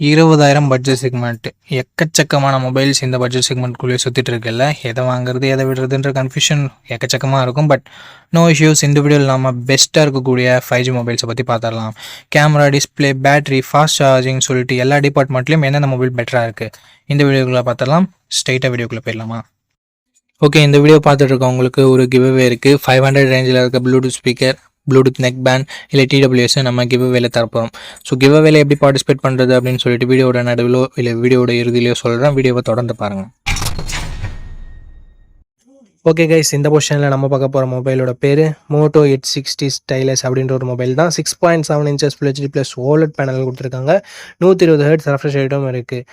இருபதாயிரம் budget segment எக்கச்சக்கமான mobiles இந்த பட்ஜெட் செக்மெண்ட்குள்ளேயே சுற்றிட்டு இருக்குல்ல? எதை வாங்குறது எதை விடுறதுன்ற கன்ஃபியூஷன் எக்கச்சக்கமாக இருக்கும். பட் நோ இஷ்யூஸ் இந்த வீடியோவில் நம்ம பெஸ்ட்டாக இருக்கக்கூடிய ஃபைவ் ஜி மொபைல்ஸை பற்றி பார்த்துடலாம் camera display battery fast charging சொல்லிட்டு எல்லா டிபார்ட்மெண்ட்லேயும் எந்தெந்த மொபைல் பெட்டராக இருக்குது இந்த வீடியோக்குள்ளே பார்த்துடலாம் ஸ்ட்ரைட்டாக வீடியோக்குள்ளே போயிடலாமா? ஓகே இந்த வீடியோ பார்த்துட்டு இருக்கவங்களுக்கு ஒரு கிவ்அவே இருக்குது ஃபைவ் ஹண்ட்ரட் ரேஞ்சில் இருக்க Bluetooth speaker Bluetooth neck band இல்லை டிடபிள்யூஎஸ் நம்ம கிவ்அவேல தரப்போம் ஸோ கிவ்அவேல எப்படி பார்ட்டிசிபேட் பண்ணுறது அப்படின்னு சொல்லிட்டு வீடியோட நடுவிலோ இல்லை வீடியோட இறுதியிலையோ சொல்கிறேன் வீடியோவை தொடர்ந்து பாருங்கள் ஓகே கைஸ் இந்த பொசிஷனில் நம்ம பார்க்க போகிற மொபைலோட பேர் மோட்டோ எயிட் சிக்ஸ்டி ஸ்டைலஸ் அப்படின்ற ஒரு மொபைல் தான். Six point seven inches full HD plus OLED panel கொடுத்துருக்காங்க. நூற்றி இருபது ஹெர்ட்ஸ் ரெஃப்ரெஷ் ரேட்டும் இருக்குது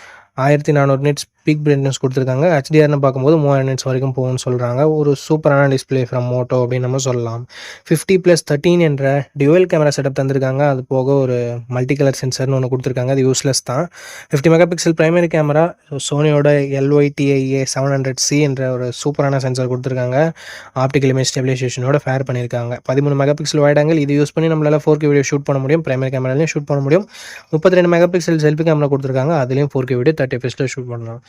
ஆயிரத்தி நானூறு நிட்ஸ் பீக் பிரைட்னஸ் கொடுத்துருக்காங்க. ஹெச்டிஆர்னு பார்க்கும்போது மூவாயிரம் நிட்ஸ் வரைக்கும் போகும்னு சொல்கிறாங்க ஒரு சூப்பரான டிஸ்ப்ளே ஃப்ரம் மோட்டோ அப்படின்னு நம்ம சொல்லலாம். ஃபிஃப்டி ப்ளஸ் தேர்ட்டீன் என்ற டியூவல் கேமரா செட்டப் தந்திருக்காங்க. அது போக ஒரு மல்டி கலர் சென்சர்னு ஒன்று கொடுத்துருக்காங்க. அது யூஸ்லெஸ் தான். Fifty mega pixel primary camera சோனியோட LYTIA seven hundred C என்ற ஒரு சூப்பரான சென்சர் கொடுத்துருக்காங்க. ஆப்டிக்கல் இமேஜ் ஸ்டெபிலைசேஷனோட ஃபேர் பண்ணியிருக்காங்க. பதிமூணு மெகா பிக்சல் வைடாங்கல் இது யூஸ் பண்ணி நம்மளால் ஃபோர் கே வீடியோ ஷூட் பண்ண முடியும். பிரைமரி கேமராலையும் ஷூட் பண்ண முடியும். முப்பத்தி ரெண்டு மெகா பிக்சல் செல்ஃபி கேமரா கொடுத்துருக்காங்க. அதுலேயும் ஃபோர் கே வீடியோ தேர்ட்டி எஃப்எஸில் ஷூட் பண்ணலாம்.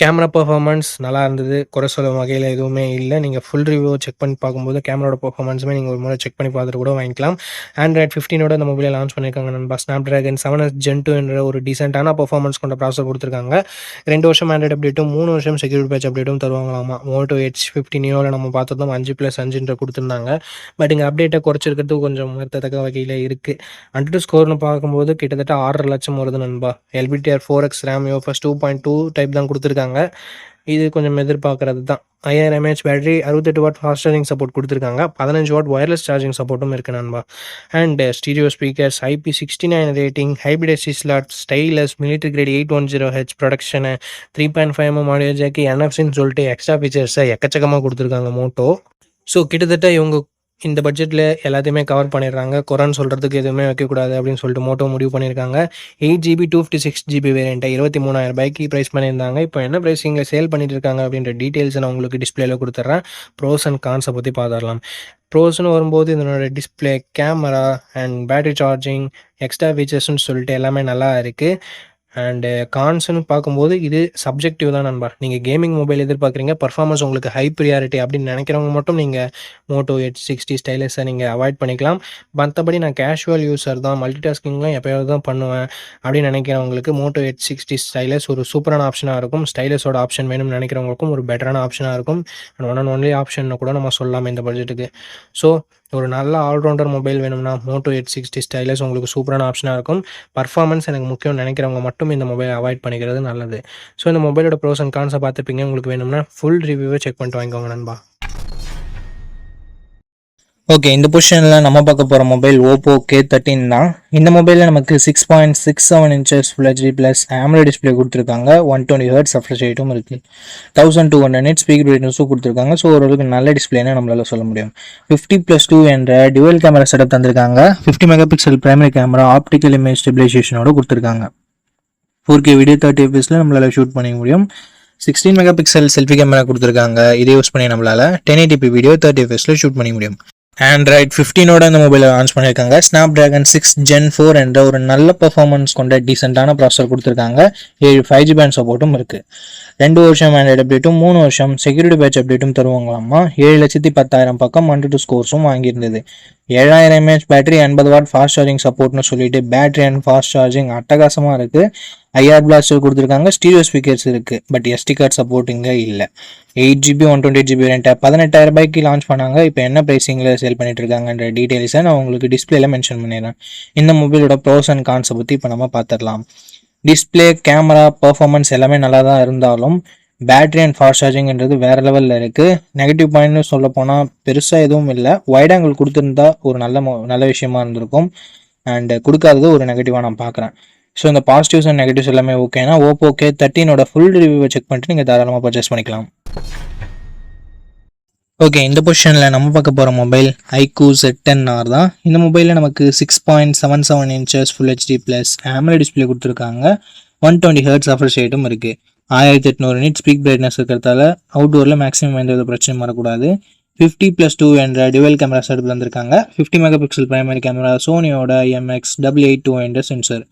கேமரா பர்ஃபார்மன்ஸ் நல்லா இருந்தது. குறை சொல்ல வகையில் எதுவுமே இல்லை. நீங்கள் ஃபுல் ரிவ்யூ செக் பண்ணி பார்க்கும்போது கேமராவோட பர்ஃபார்மன்ஸுமே நீங்கள் ஒரு முறை செக் பண்ணி பார்த்துட்டு கூட வாங்கிக்கலாம். ஆண்ட்ராய்ட் ஃபிஃப்டீனோட இந்த மொபைலை லான்ச் பண்ணியிருக்காங்க நண்பா. Snapdragon seven S gen two என்ற ஒரு டீசென்டான பர்ஃபார்மன்ஸ் கொண்ட ப்ராசர் கொடுத்துருக்காங்க. ரெண்டு வருஷம் ஆண்ட்ராய்ட் அப்டேட்டும் மூணு வருஷம் செக்யூரிட்டி பேட்ச் அப்டேட்டும் தருவாங்களாமா? மோட்டோ எச் ஃபிஃப்டினியோட நம்ம பார்த்ததும் அஞ்சு ப்ளஸ் அஞ்சுன்ற கொடுத்துருந்தாங்க. பட் இங்கே அப்டேட்டை குறைச்சிருக்கிறது கொஞ்சம் வருத்தத்தக்க வகையில் இருக்குது அண்ட் ஸ்கோர்னு பார்க்கும்போது கிட்டத்தட்ட ஆறரை லட்சம் வருது நண்பா. LPDDR four X RAM UFS two point two type தான் கொடுத்துருக்காங்க. இது கொஞ்சம் எதிர்பார்க்கறது தான் ஐயாயிரம் எம்ஏஹெச் பேட்டரி அறுபத்தெட்டு வாட் ஃபாஸ்ட் சார்ஜிங் சப்போர்ட் கொடுத்துருக்காங்க. பதினஞ்சு வாட் ஒயர்லெஸ் சார்ஜிங் சப்போர்ட்டும் இருக்குது நண்பா. And stereo speakers IP sixty nine rating hybrid slot stylus military grade eight one zero H protection three point five mm audio jack என்எஃப்சின்னு சொல்லிட்டு extra ஃபீச்சர்ஸை எக்கச்சக்கமாக கொடுத்துருக்காங்க Moto so கிட்டத்தட்ட இவங்க இந்த பட்ஜெட்டில் எல்லாத்தையுமே கவர் பண்ணிடுறாங்க. குரான் சொல்கிறதுக்கு எதுவுமே வைக்கக்கூடாது அப்படின்னு சொல்லிட்டு மோட்டோ முடிவு பண்ணியிருக்காங்க. Eight GB two fifty six GB வேரியண்ட்டை இருபத்தி மூணாயிரம் ரூபாய்க்கு ப்ரைஸ் பண்ணியிருந்தாங்க. இப்போ என்ன ப்ரைஸிங்கில் சேல் பண்ணிட்டு இருக்காங்க அப்படின்ற டீட்டெயில்ஸ் நான் உங்களுக்கு டிஸ்பிளேல கொடுத்துட்றேன் ப்ரோஸ் அண்ட் கான்ஸை பற்றி பார்த்துடலாம் ப்ரோஸ்னு வரும்போது இதனோட display camera and battery charging extra ஃபீச்சர்ஸ்னு சொல்லிட்டு எல்லாமே நல்லா இருக்குது அண்டு கான்ஸ்னு uh, பார்க்கும்போது இது சப்ஜெக்டிவ் தான் நண்பா. நீங்கள் கேமிங் மொபைல் எதிர்பார்க்குறீங்க பர்ஃபார்மன்ஸ் உங்களுக்கு ஹை ப்ரியாரிட்டி அப்படின்னு நினைக்கிறவங்க மட்டும் நீங்கள் மோட்டோ எயிட் சிக்ஸ்டி ஸ்டைலஸை நீங்கள் அவாய்ட் பண்ணிக்கலாம். மற்றபடி நான் கேஷுவல் யூஸர் தான் மல்டி டாஸ்கிங்லாம் எப்போயாவது தான் பண்ணுவேன் அப்படின்னு நினைக்கிறவங்களுக்கு மோட்டோ எயிட் சிக்ஸ்டி ஸ்டைலஸ் ஒரு சூப்பரான ஆப்ஷனாக இருக்கும். ஸ்டைலஸோட ஆப்ஷன் வேணும்னு நினைக்கிறவங்களுக்கும் ஒரு பெட்டரான ஆப்ஷனாக இருக்கும். And one and only option கூட நம்ம சொல்லலாம் இந்த பட்ஜெட்டுக்கு ஸோ ஒரு நல்ல ஆல்ரவுண்டர் மொபைல் வேணும்னா மோட்டோ எயிட் சிக்ஸ்டி ஸ்டைலஸ் உங்களுக்கு சூப்பரான ஆப்ஷனாக இருக்கும். பர்ஃபார்மன்ஸ் எனக்கு முக்கியம் நினைக்கிறவங்க மட்டும் இந்த மொபைல் அவாய்ட் பண்ணிக்கிறது நல்லது. ஸோ இந்த மொபைலோட ப்ரோஸ் அண்ட் கான்ஸை பார்த்துப்பீங்க. உங்களுக்கு வேணும்னா ஃபுல் ரிவ்யூவை செக் பண்ணிட்டு வாங்கிக்கோங்க நண்பா. ஓகே இந்த பொசிஷனில் நம்ம பார்க்க போகிற மொபைல் ஓப்போ கே தேர்ட்டின் தான். இந்த மொபைலில் நமக்கு six point six seven inches full HD plus AMOLED display கொடுத்துருக்காங்க. ஒன் டுவெண்ட்டி ஹர்ட்ஸ் சஃப்ரெஷ் ரேட்டும் இருக்குது thousand two hundred nits peak பிரைட்னஸும் கொடுத்துருக்காங்க. ஸோ ஓரளவுக்கு நல்ல டிஸ்பிளேனே நம்மளால சொல்ல முடியும். ஃபிஃப்டி ப்ளஸ் டூ என்ற டுவல் கேமரா செட்டப் தந்திருக்காங்க. Fifty mega pixel primary camera optical image ஸ்டெபிலைசேஷனோட கொடுத்துருக்காங்க. ஃபோர் கே வீடியோ தேர்ட்டி எஃப்எஸில் நம்மளால் ஷூட் பண்ணிக்க முடியும். Sixteen mega pixel selfie camera கொடுத்துருக்காங்க. இதை யூஸ் பண்ணி நம்மளால ten eighty p video thirty எஃப்எஸில் shoot பண்ணிக்க முடியும். ஆண்ட்ராய்ட் ஃபிஃப்டீனோட இந்த மொபைலை லான்ச் பண்ணியிருக்காங்க. Snapdragon six gen four என்ற ஒரு நல்ல பர்ஃபார்மன்ஸ் கொண்ட டீசெண்டான ப்ராசர் கொடுத்துருக்காங்க. ஏழு ஃபைவ் ஜி பேண்ட் சப்போர்ட்டும் இருக்குது ரெண்டு வருஷம் ஆண்ட்ராய்டு அப்டேட்டும் மூணு வருஷம் செக்யூரிட்டி பேட்ச் அப்டேட்டும் தருவாங்களாமா ஏழு லட்சத்தி பத்தாயிரம் பக்கம் ஒன் டூ ஸ்கோர்ஸும் வாங்கியிருந்தது. ஏழாயிரம் எம்ஏஹெச் பேட்டரி எண்பது வாட் ஃபாஸ்ட் சார்ஜிங் சப்போர்ட்னு சொல்லிட்டு பேட்டரி அண்ட் ஃபாஸ்ட் சார்ஜிங் அட்டகாசமாக இருக்குது ஐஆர் பிளாஸ்டர் கொடுத்துருக்காங்க. ஸ்டீரியோ ஸ்பீக்கர்ஸ் இருக்குது பட் எஸ்டி கார்டு சப்போர்ட் இங்கே இல்லை. Eight GB one twenty GB ரெண்ட்டை பதினெட்டாயிரம் ரூபாய்க்கு லான்ச் பண்ணாங்க. இப்போ என்ன ப்ரைஸிங்கில் சேல் பண்ணிட்டு இருக்காங்கன்ற டீட்டெயில்ஸை நான் உங்களுக்கு டிஸ்பிளேல மென்ஷன் பண்ணிடுறேன். இந்த மொபைலோட ப்ரோஸ் அண்ட் கான்ஸை பற்றி இப்போ நம்ம பார்த்துடலாம் டிஸ்பிளே கேமரா பர்ஃபார்மன்ஸ் எல்லாமே நல்லா தான் இருந்தாலும் பேட்டரி அண்ட் ஃபாஸ்ட் சார்ஜிங்கிறது வேற லெவலில் இருக்குது நெகட்டிவ் பாயிண்ட்னு சொல்ல போனால் பெருசாக எதுவும் இல்லை. வைட் ஆங்கிள் கொடுத்துருந்தா ஒரு நல்ல மொ- நல்ல விஷயமா இருந்திருக்கும். அண்ட் கொடுக்காதது ஒரு நெகட்டிவாக நான் பார்க்குறேன் ஸோ இந்த பாசிட்டிவ்ஸ் அண்ட் நெகட்டிவ்ஸ் எல்லாமே ஓகேனா ஓப்போ ஓகே தேர்ட்டினோட ஃபுல் ரிவ்யூவை செக் பண்ணிட்டு நீங்கள் தாராளமாக பர்ச்சேஸ் பண்ணிக்கலாம். ஓகே இந்த பொசிஷனில் நம்ம பார்க்க போகிற mobile iQOO Z ten R தான். இந்த மொபைலில் நமக்கு six point seven seven inches full HD plus AMOLED display கொடுத்துருக்காங்க. ஒன் டுவெண்ட்டி ஹர்ட்ஸ் ஆஃபர் ஷேட்டும் இருக்குது ஆயிரத்தி எட்நூறு நிட் ஸ்பீக் பிரைட்னஸ் இருக்கிறதால அவுட்டோரில் மேக்ஸிமம் எந்த வித பிரச்சனையும் வரக்கூடாது. ஃபிஃப்டி ப்ளஸ் டூ என்ற டுவெல் கேமரா செட்டப் வந்திருக்காங்க. Fifty mega pixel primary camera சோனியோட MX double eight two என்ற sensor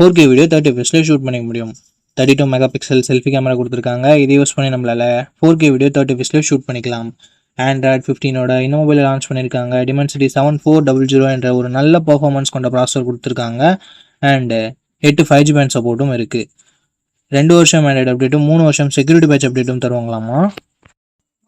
four K video thirty எஃப்எஸ்ல shoot பண்ணிக்க முடியும். Thirty two mega pixel selfie camera கொடுத்துருக்காங்க. இதை யூஸ் பண்ணி நம்மளால ஃபோர் கே வீடியோ தேர்ட்டி எஃப்எஸ்ல ஷூட் பண்ணிக்கலாம். ஆண்ட்ராய்ட் ஃபிஃப்டீனோட இந்த மொபைல் லான்ச் பண்ணியிருக்காங்க Dimensity seven four double zero என்ற ஒரு நல்ல பர்ஃபார்மன்ஸ் கொண்ட ப்ராசஸர் கொடுத்துருக்காங்க. அண்டு எட்டு ஃபைவ் ஜி பேண்ட் சப்போர்ட்டும் இருக்குது ரெண்டு வருஷம் ஆண்ட்ராய்டு அப்டேட்டும் மூணு வருஷம் செக்யூரிட்டி பேட்ச் அப்டேட்டும் தருவாங்களாமா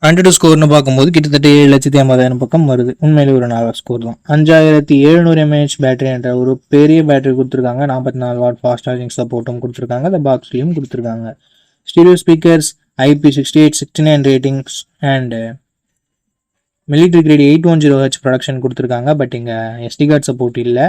ஹண்ட்ரட் ஸ்கோர்னு பார்க்கும்போது கிட்டத்தட்ட ஏழு லட்சத்தி ஐம்பதாயிரம் பக்கம் வருது. உண்மையிலே ஒரு நல்ல ஸ்கோர் தான். அஞ்சாயிரத்தி எழுநூறு எம்ஏஹெச் பேட்டரி என்ற ஒரு பெரிய பேட்டரி கொடுத்துருக்காங்க. நாற்பத்தி நாலு வாட் ஃபாஸ்ட் சார்ஜிங் சப்போர்ட்டும் கொடுத்துருக்காங்க. அந்த பாக்ஸ்லையும் கொடுத்துருக்காங்க. Stereo speakers IP sixty eight sixty nine ratings and military grade eight one zero H protection கொடுத்துருக்காங்க. பட் இங்கே எஸ்டி கார்டு சப்போர்ட் இல்லை.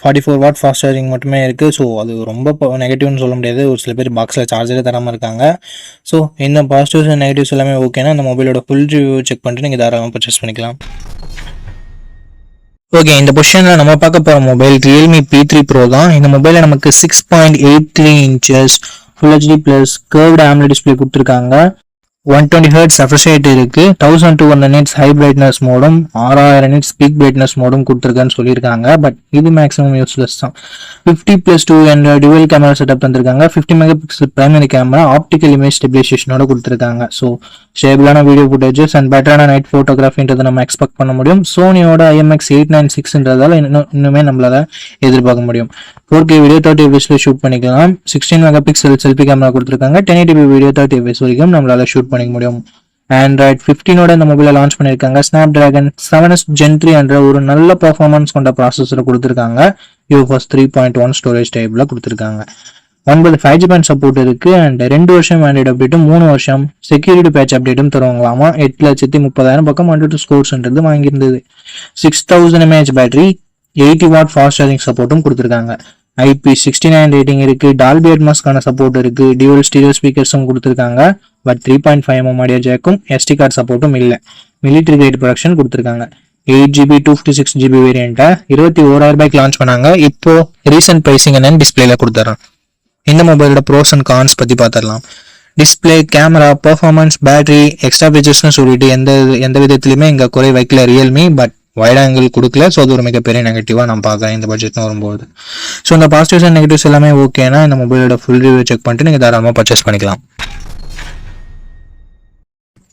Forty four watt fast charging மட்டுமே இருக்குது ஸோ அது ரொம்ப நெகட்டிவ்னு சொல்ல முடியாது. ஒரு சில பேர் பாக்ஸில் சார்ஜரே தராமல் இருக்காங்க. ஸோ இந்த பாசிட்டிவ்ஸ் அண்ட் நெகட்டிவ்ஸ் எல்லாமே ஓகேனா அந்த மொபைலோட ஃபுல் ரிவ்யூ செக் பண்ணிட்டு நீங்கள் தாராளமாக பர்ச்சேஸ் பண்ணிக்கலாம். ஓகே இந்த பொசிஷனில் நம்ம பார்க்க போகிற mobile Realme P three pro தான். இந்த மொபைலில் நமக்கு six point eight three inches full HD plus curved AMOLED display கொடுத்துருக்காங்க. ஒன் டுவெண்ட்டி ஹர்ட்ஸ் ரெஃப்ரெஷ் இருக்கு. Thousand two hundred nits high brightness மோடும் ஆறாயிரம் நிட்ஸ் பீக் பிரைட்னஸ் மோடும் கொடுத்துருக்கான்னு சொல்லியிருக்காங்க. பட் இது மேக்ஸிமம் யூஸ்லெஸ் தான். ஃபிஃப்டி பிளஸ் டூ என்ற டுவெல் கேமரா செட்டப் தந்திருக்காங்க. Fifty mega pixel primary camera optical image ஸ்டெபிலைசேஷனோட கொடுத்துருக்காங்க. ஸோ ஸ்டேபிளான வீடியோ ஃபுட்டேஜஸ் அண்ட் பெட்டரான நைட் ஃபோட்டோகிராஃபின்றதை நம்ம எக்ஸ்பெக்ட் பண்ண முடியும். சோனியோட ஐஎம்எக்ஸ் எயிட் நைன் சிக்ஸ்ன்றதால இன்னும் இன்னுமே நம்மளால எதிர்பார்க்க முடியும். ஃபோர் கே வீடியோ தேர்ட்டி எஃப்எஸ்ல ஷூட் பண்ணிக்கலாம். Sixteen mega pixel selfie camera கொடுத்துருக்காங்க ten eighty video thirty FPS வரைக்கும் நம்மளால ஷூட் பண்ணிக்க முடியும். ஆண்ட்ராய்ட் ஃபிஃப்டீனோட இந்த மொபைலை லான்ச் பண்ணியிருக்காங்க. Snapdragon seven S gen three என்ற ஒரு நல்ல பர்ஃபார்மன்ஸ் கொண்ட ப்ராசஸர் கொடுத்துருக்காங்க. UFS three point one storage டைப்ல கொடுத்துருக்காங்க. ஒன்பது ஃபைவ் ஜி பேண்ட் சப்போர்ட் இருக்கு. அண்ட் ரெண்டு வருஷம் ஆண்ட்ராய்டு அப்டேட்டும் மூணு வருஷம் செக்யூரிட்டி பேட்ச் அப்டேட்டும் தருவாங்களாமா? எட்டு லட்சத்தி முப்பதாயிரம் பக்கம் ஹண்ட்ரட் ஸ்கோர்ஸ்ன்றது வாங்கியிருந்தது. Six thousand mAh battery eighty watt fast charging சப்போர்ட்டும் கொடுத்துருக்காங்க. ஐபி சிக்ஸ்டி நைன் ரேட்டிங் இருக்கு. டால்பி அட்மாஸ்க்கான சப்போர்ட் இருக்கு. டியூல் ஸ்டீரியோ ஸ்பீக்கர்ஸும் கொடுத்துருக்காங்க. But three point five mm audio ஜேக்கும் SD card சப்போர்ட்டும் இல்லை. மிலிட்ரி கிரேட் ப்ரொடக்ஷன் கொடுத்துருக்காங்க. Eight GB two fifty six GB வேரியண்ட்டை இருபத்தி ஓராயிரம் ரூபாய்க்கு லான்ச் பண்ணாங்க. இப்போ ரீசெண்ட் ப்ரைஸிங் என்னன்னு டிஸ்பிளேல கொடுத்துறேன். இந்த மொபைலோட ப்ரோஸ் அண்ட் கான்ஸ் பற்றி பார்த்துடலாம் display camera performance battery extra ஃபீச்சர்ஸ்னு சொல்லிட்டு எந்த எந்த விதத்துலையுமே இங்கே குறை வைக்கல ரியல்மி பட் வைட் ஆங்கிள் கொடுக்கல. ஸோ அது ஒரு மிகப்பெரிய நெகட்டிவாக நான் பார்க்குறேன் இந்த பட்ஜெட்னு வரும்போது. ஸோ இந்த பாசிட்டிவ்ஸ் அண்ட் நெகட்டிவ்ஸ் எல்லாமே ஓகேனா இந்த மொபைலோட ஃபுல் ரிவ்யூ செக் பண்ணிட்டு நீங்கள் தாராளமாக பர்ச்சேஸ் பண்ணிக்கலாம்.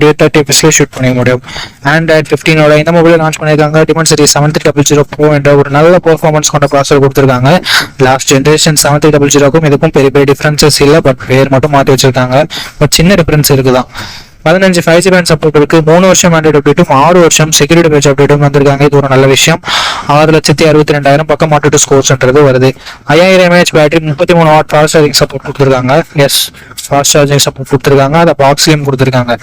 video thirty pixel shoot பண்ணிக்க முடியும். ஆண்ட்ராய்ட் ஃபிஃப்டீனோட இந்த மொபைல் லான்ச் பண்ணியிருக்காங்க. Dimensity seven three double zero Pro என்ற ஒரு நல்ல பர்ஃபார்மன்ஸ் கொண்ட ப்ராசர் கொடுத்துருக்காங்க. Last generation seven three double ஜீரோக்கும் இதுக்கும் பெரிய பெரிய டிஃபரன்சஸ் இல்லை. பட் பேர் மட்டும் மாற்றி வச்சிருக்காங்க. பட் சின்ன டிஃபரன்ஸ் இருக்குதான். பதினஞ்சு ஃபைவ் ஜி பேண்ட் சப்போர்ட் இருக்கு. மூணு வருஷம் ஆண்ட்ராய்டு அப்டேட்டும் ஆறு வருஷம் செக்யூரிட்டி பேட்ச் அப்டேட்டும் வந்திருக்காங்க. இது ஒரு நல்ல விஷயம். ஆறு லட்சத்தி அறுபத்தி ரெண்டாயிரம் பக்கம் மாட்டு ஸ்கோர்ஸ்ன்றது வருது. ஐயாயிரம் எம்ஏஹெச் பேட்டரி முப்பத்தி மூணு வாட் ஃபாஸ்ட் சார்ஜிங் சப்போர்ட் கொடுத்துருக்காங்க. எஸ் ஃபாஸ்ட் சார்ஜிங் சப்போர்ட் கொடுத்துருக்காங்க. அதை பாக்ஸ்லயும் கொடுத்துருக்காங்க.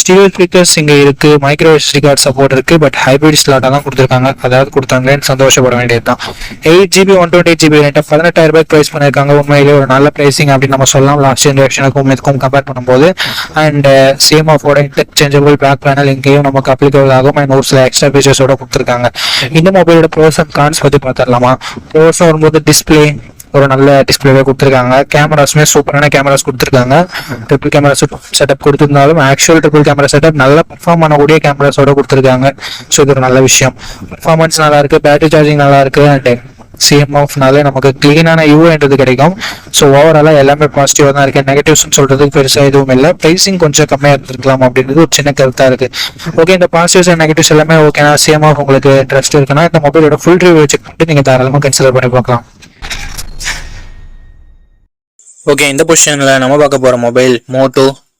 ஸ்டீரியோ ஸ்பீக்கர்ஸ் இங்க இருக்கு. மைக்ரோ எஸ்டி கார்டு சப்போர்ட் இருக்கு. பட் ஹைபிரிட் ஸ்லாட்டா தான் கொடுத்துருக்காங்க. அதாவது கொடுத்தாங்களேன்னு சந்தோஷப்பட வேண்டியது தான் eight GB one twenty eight GB ரேட்டை பதினெட்டாயிரம் ரூபாய் ப்ரைஸ் பண்ணியிருக்காங்க. உண்மையிலே ஒரு நல்ல ப்ரைசிங் அப்படின்னு நம்ம சொல்லலாம். லாஸ்ட் ஜென்ரேஷனுக்கும் இதுக்கும் கம்பேர் பண்ணும்போது. அண்ட் சேம் ஆஃபோட இன்டர்சேஞ்சபிள் பேக் பேனல் இங்கேயும் நமக்கு அப்ளிகபிள் ஆகும். அண்ட் ஒரு சில எக்ஸ்ட்ரா ஃபீச்சர்ஸோட கொடுத்துருக்காங்க. இந்த மொபைலோட ப்ரோஸ் அண்ட் கான்ஸ் பற்றி பார்த்துடலாமா? ப்ரோஸ் வரும்போது டிஸ்பிளே ஒரு நல்ல டிஸ்பிளேவே கொடுத்துருக்காங்க. கேமராஸுமே சூப்பரான கேமராஸ் கொடுத்துருக்காங்க. ட்ரிபிள் கேமரா செட்டப் கொடுத்துருந்தாலும் ஆக்சுவல் ட்ரிபிள் கேமரா செட்டப் நல்லா பர்ஃபார்ம் பண்ணக்கூடிய கேமராஸோட கொடுத்துருக்காங்க. ஸோ இது ஒரு நல்ல விஷயம். பர்ஃபார்மன்ஸ் நல்லா இருக்கு பேட்டரி சார்ஜிங் நல்லா இருக்கு அண்ட் சிஎம் ஆஃப்னாலே நமக்கு கிளீனான யூன்றது கிடைக்கும். ஸோ ஓவராலாக எல்லாமே பாசிட்டிவாக தான் இருக்கு. நெகட்டிவ்ஸ்னு சொல்கிறதுக்கு பெருசாக எதுவும் இல்லை. ப்ரைஸிங் கொஞ்சம் கம்மியாக இருந்திருக்கலாம் அப்படின்றது ஒரு சின்ன கருத்தாக இருக்குது ஓகே இந்த பாசிட்டிவ்ஸ் அண்ட் நெகட்டிவ்ஸ் எல்லாமே ஓகேனா சிஎம் ஆஃப் உங்களுக்கு ட்ரஸ்ட் இருக்குன்னா இந்த மொபைலோட ஃபுல் ரிவ்யூ செக் பண்ணிட்டு நீங்கள் தாராளமாக கன்சிடர் பண்ணி பார்க்கலாம். ஓகே இந்த பொசிஷனில் நம்ம பார்க்க போகிற mobile Moto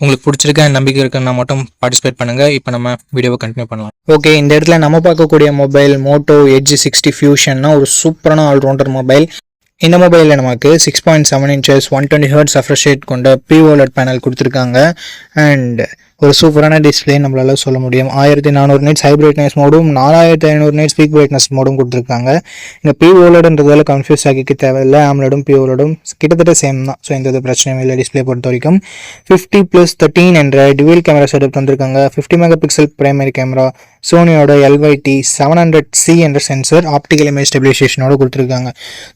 உங்களுக்கு பிடிச்சிருக்க நம்பிக்கை இருக்குன்னா மட்டும் பார்ட்டிசிபேட் பண்ணுங்க. இப்போ நம்ம வீடியோவை கண்டினியூ பண்ணலாம். ஓகே இந்த இடத்துல நம்ம பார்க்கக்கூடிய மொபைல் மோட்டோ எட்ஜ் சிக்ஸ்டி ஃபியூஷன்னா ஒரு சூப்பரான ஆல்ரவுண்டர் மொபைல் இந்த மொபைலில் நமக்கு six point seven inches one twenty hertz refresh rate கொண்ட ப்ரீவோலட் பேனல் கொடுத்துருக்காங்க. அண்ட் ஒரு சூப்பரான டிஸ்பிளே நம்மளால சொல்ல முடியும். ஆயிரத்தி நானூறு நைட்ஸ் ஹை பிரைட்னஸ் மோடும் நாலாயிரத்தி ஐநூறு நைட்ஸ் பீக் பிரைட்னஸ் மோடும் கொடுத்துருக்காங்க. இந்த பி ஓலடுன்றதால கன்ஃபியூஸ் ஆகிக்க தேவையில்லை. ஆம்லடும் பி ஓலடும் கிட்டத்தட்ட சேம் தான். ஸோ எந்த ஒரு பிரச்சனையும் இல்லை டிஸ்பிளே பொறுத்த வரைக்கும். ஃபிஃப்டி ப்ளஸ் தேர்ட்டீன் என்ற டுவெல் கேமரா செட்டப் தந்திருக்காங்க. Fifty mega pixel primary camera சோனியோட LYT seven hundred C என்ற சென்சர் ஆப்டிக்கல் இமேஜ் ஸ்டெபிலைசேஷனோட கொடுத்துருக்காங்க.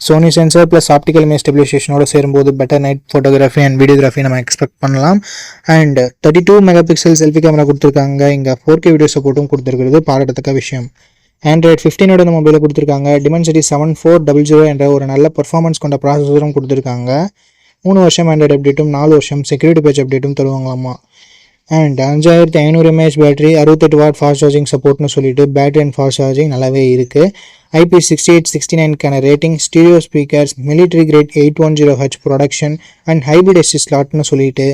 Sony sensor plus optical image ஸ்டெபிலைசேஷனோட சேரும்போது better night photography and videography நம்ம எக்ஸ்பெக்ட் பண்ணலாம். And thirty two mega pixel selfie camera கொடுத்துருக்காங்க. இங்கே four K video சப்போர்ட்டும் கொடுத்துருக்கிறது பாராட்டத்தக்க விஷயம். ஆண்ட்ராய்ட் ஃபிஃப்டீனோட இந்த மொபைலை கொடுத்துருக்காங்க. Dimensity seven four double zero என்ற ஒரு நல்ல பர்ஃபார்மன்ஸ் கொண்ட ப்ராசஸரும் கொடுத்துருக்காங்க. மூணு வருஷம் ஆண்ட்ராய்டு அப்டேட்டும் நாலு வருஷம் செக்யூரிட்டி பேஜ் அப்டேட்டும் தருவாங்களாமா? அண்ட் அஞ்சாயிரத்தி ஐநூறு எம்ஏஹெச் பேட்டரி அறுபத்தெட்டு வாட் ஃபாஸ்ட் சார்ஜிங் சப்போர்ட்னு சொல்லிட்டு பேட்டரி அண்ட் ஃபாஸ்ட் சார்ஜிங் நல்லாவே இருக்குது IP sixty eight sixty நைன்க்கான rating stereo speakers military grade eight one zero H protection and hybrid SD ஸ்லாட்னு சொல்லிட்டு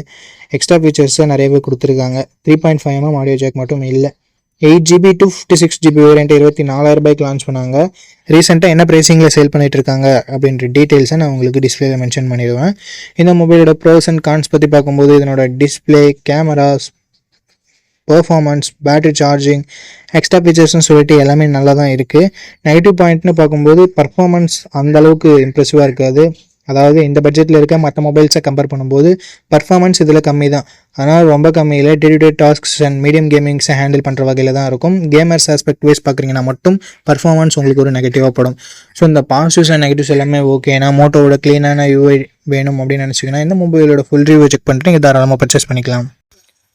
எக்ஸ்ட்ரா ஃபீச்சர்ஸை நிறையவே கொடுத்துருக்காங்க. Three point five mm audio jack மட்டும் இல்லை. Eight GB two fifty six GB variant இருபத்தி நாலாயிரம் ரூபாய்க்கு launch பண்ணாங்க. ரீசெண்டாக என்ன ப்ரைஸிங்கில் சேல் பண்ணிட்டு இருக்காங்க அப்படின்ற டீட்டெயில்ஸை நான் உங்களுக்கு டிஸ்பிளேல மென்ஷன் பண்ணிடுவேன். இந்த மொபைலோட ப்ரோஸ் அண்ட் கான்ஸ் பற்றி பார்க்கும்போது இதனோட display cameras performance battery charging extra ஃபீச்சர்ஸ்னு சொல்லிட்டு எல்லாமே நல்லா தான் இருக்குது நெகட்டிவ் பாயிண்ட்னு பார்க்கும்போது பர்ஃபார்மன்ஸ் அந்த அளவுக்கு இம்ப்ரெசிவாக இருக்காது. அதாவது இந்த பட்ஜெட்டில் இருக்க மற்ற மொபைல்ஸை கம்பேர் பண்ணும்போது பர்ஃபார்மன்ஸ் இதில் கம்மி தான் ஆனால் ரொம்ப கம்மியில் day to day tasks and medium கேமிங்ஸை handle பண்ணுற வகையில் தான் இருக்கும். கேமர்ஸ் ஆஸ்பெக்ட் வைஸ் பார்க்குறீங்கன்னா மட்டும் பர்ஃபார்மன்ஸ் உங்களுக்கு ஒரு நெகட்டிவாக படும். ஸோ இந்த பாசிட்டிவ்ஸ் அண்ட் நெகட்டிவ்ஸ் எல்லாமே ஓகேனா மோட்டோவோட க்ளீனான யூஐ வேணும் அப்படின்னு நினச்சிங்கன்னா இந்த மொபைலோட ஃபுல் ரிவ்யூ செக் பண்ணிட்டு நீங்கள் தாராளமாக பர்ச்சேஸ் பண்ணிக்கலாம்.